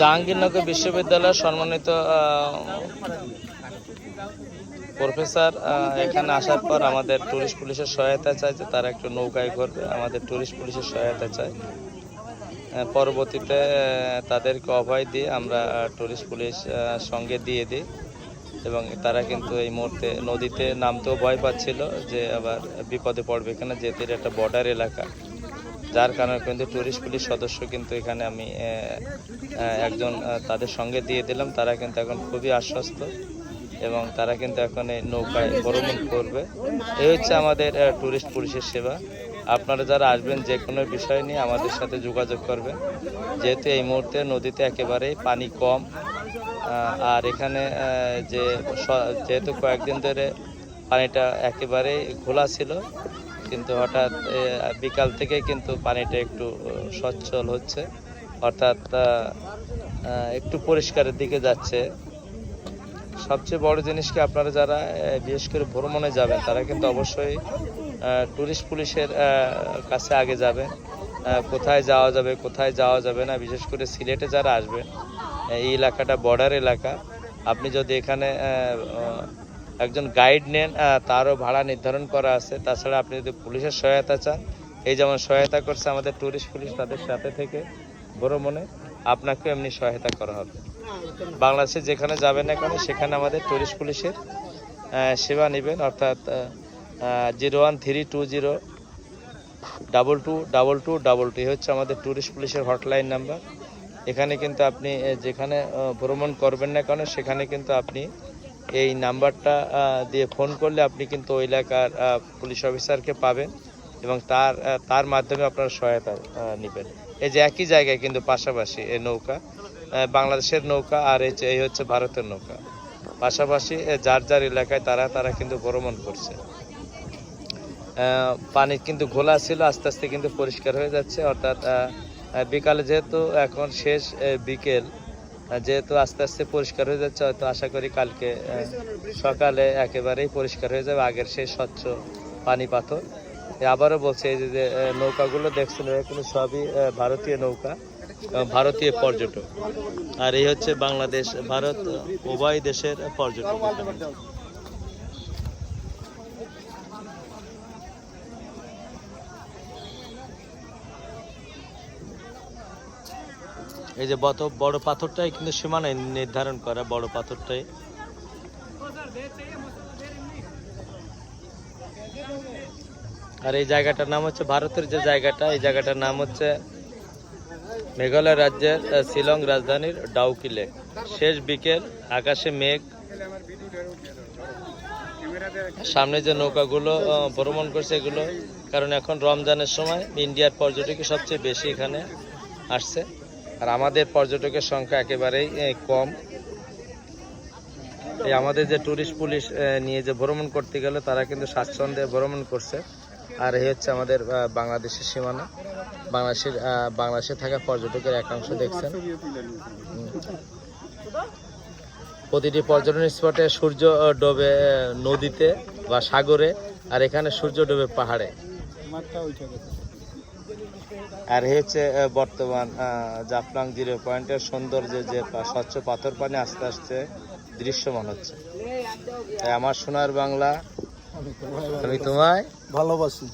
জাহাঙ্গীরনগর বিশ্ববিদ্যালয়ের সম্মানিত প্রফেসর এখানে আসার পর আমাদের টুরিস্ট পুলিশের সহায়তা চাই যে তারা একটু নৌকায় করবে আমাদের টুরিস্ট পুলিশের সহায়তা আহ, পরবর্তীতে তাদেরকে অভয় দিয়ে আমরা টুরিস্ট পুলিশ সঙ্গে দিয়ে দিই। এবং তারা কিন্তু এই মুহূর্তে নদীতে নামতেও ভয় পাচ্ছিল যে আবার বিপদে পড়বে এখানে যেহেতু এটা একটা বর্ডার এলাকা। যার কারণে কিন্তু টুরিস্ট পুলিশ সদস্য কিন্তু এখানে আমি একজন তাদের সঙ্গে দিয়ে দিলাম। তারা কিন্তু এখন খুবই আশ্বস্ত এবং তারা কিন্তু এখন এই নৌকায় ভ্রমণ করবে। এই হচ্ছে আমাদের টুরিস্ট পুলিশের সেবা। আপনারা যারা আসবেন যে কোনো বিষয় নিয়ে আমাদের সাথে যোগাযোগ করবেন। যেহেতু এই মুহূর্তে নদীতে একেবারেই পানি কম আর এখানে যে যেহেতু কয়েকদিন ধরে পানিটা একেবারেই ঘোলা ছিল কিন্তু হঠাৎ বিকাল থেকে কিন্তু পানিটা একটু সচ্ছল হচ্ছে। অর্থাৎ একটু পরিষ্কারের দিকে যাচ্ছে। সবচেয়ে বড় জিনিস কি আপনারা যারা বিশেষ করে ভ্রমণে যাবেন, তারা কিন্তু অবশ্যই টুরিস্ট পুলিশের কাছে আগে যাবেন। কোথায় যাওয়া যাবে, কোথায় যাওয়া যাবে না, বিশেষ করে সিলেটে যারা আসবেন এই এলাকাটা বর্ডার এলাকা। আপনি যদি এখানে একজন গাইড নেন তারও ভাড়া নির্ধারণ করা আছে। তাছাড়া আপনি যদি পুলিশের সহায়তা চান, এই যেমন সহায়তা করছে আমাদের টুরিস্ট পুলিশ তাদের সাথে থেকে ভ্রমণে আপনাকেও এমনি সহায়তা করা হবে। বাংলাদেশে যেখানে যাবেন না কেন, সেখানে আমাদের টুরিস্ট পুলিশের সেবা নেবেন। অর্থাৎ zero one three two zero, double two double two double two হচ্ছে আমাদের টুরিস্ট পুলিশের হটলাইন নাম্বার এখানে কিন্তু আপনি যেখানে ভ্রমণ করবেন না কেন, সেখানে কিন্তু আপনি এই নাম্বারটা দিয়ে ফোন করলে আপনি কিন্তু ওই এলাকার পুলিশ অফিসারকে পাবেন এবং তার তার মাধ্যমে আপনারা সহায়তা নেবেন। এই যে একই জায়গায় কিন্তু পাশাপাশি এই নৌকা বাংলাদেশের নৌকা আর এই হচ্ছে ভারতের নৌকা। পাশাপাশি যার যার এলাকায় তারা তারা কিন্তু ভ্রমণ করছে। পানি কিন্তু ঘোলা ছিল, আস্তে আস্তে কিন্তু পরিষ্কার হয়ে যাচ্ছে। অর্থাৎ বিকালে যেহেতু এখন শেষ বিকেল যেহেতু আস্তে আস্তে পরিষ্কার হয়ে যাচ্ছে, হয়তো আশা করি কালকে সকালে একেবারেই পরিষ্কার হয়ে যাবে আগের সেই স্বচ্ছ পানি পাথর। আবারও বলছে, এই যে নৌকাগুলো দেখছেন এগুলো সবই ভারতীয় নৌকা ভারতীয় পর্যটক। আর এই হচ্ছে বাংলাদেশ, ভারত, উভয় দেশের পর্যটক। এই যে বত বড় পাথরটাই কিন্তু সীমানায় নির্ধারণ করা, বড় পাথরটাই। আর এই জায়গাটার নাম হচ্ছে ভারতের যে জায়গাটা, এই জায়গাটার নাম হচ্ছে মেঘালয় রাজ্যের শিলং রাজধানীর ডাউকি লেক। শেষ বিকেল, আকাশে মেঘ। সামনে যে নৌকাগুলো ভ্রমণ করছে এগুলো, কারণ এখন রমজানের সময় ইন্ডিয়ার পর্যটকই সবচেয়ে বেশি এখানে আসছে। আর আমাদের পর্যটকের সংখ্যা একেবারেই কম। এই আমাদের যে টুরিস্ট পুলিশ নিয়ে যে ভ্রমণ করতে গেলে, তারা কিন্তু স্বাচ্ছন্দ্যে ভ্রমণ করছে। আর এই হচ্ছে আমাদের বাংলাদেশের সীমানা। বাংলাদেশের বাংলাদেশে থাকা পর্যটকের একাংশ দেখছেন। প্রতিটি পর্যটন স্পটে সূর্য ডোবে নদীতে বা সাগরে, আর এখানে সূর্য ডোবে পাহাড়ে। আর হচ্ছে বর্তমান জাফলং জিরো পয়েন্টের সৌন্দর্য যে স্বচ্ছ পাথর পানি আস্তে আস্তে দৃশ্যমান হচ্ছে। আমার সোনার বাংলা, আমি তোমায় ভালোবাসি।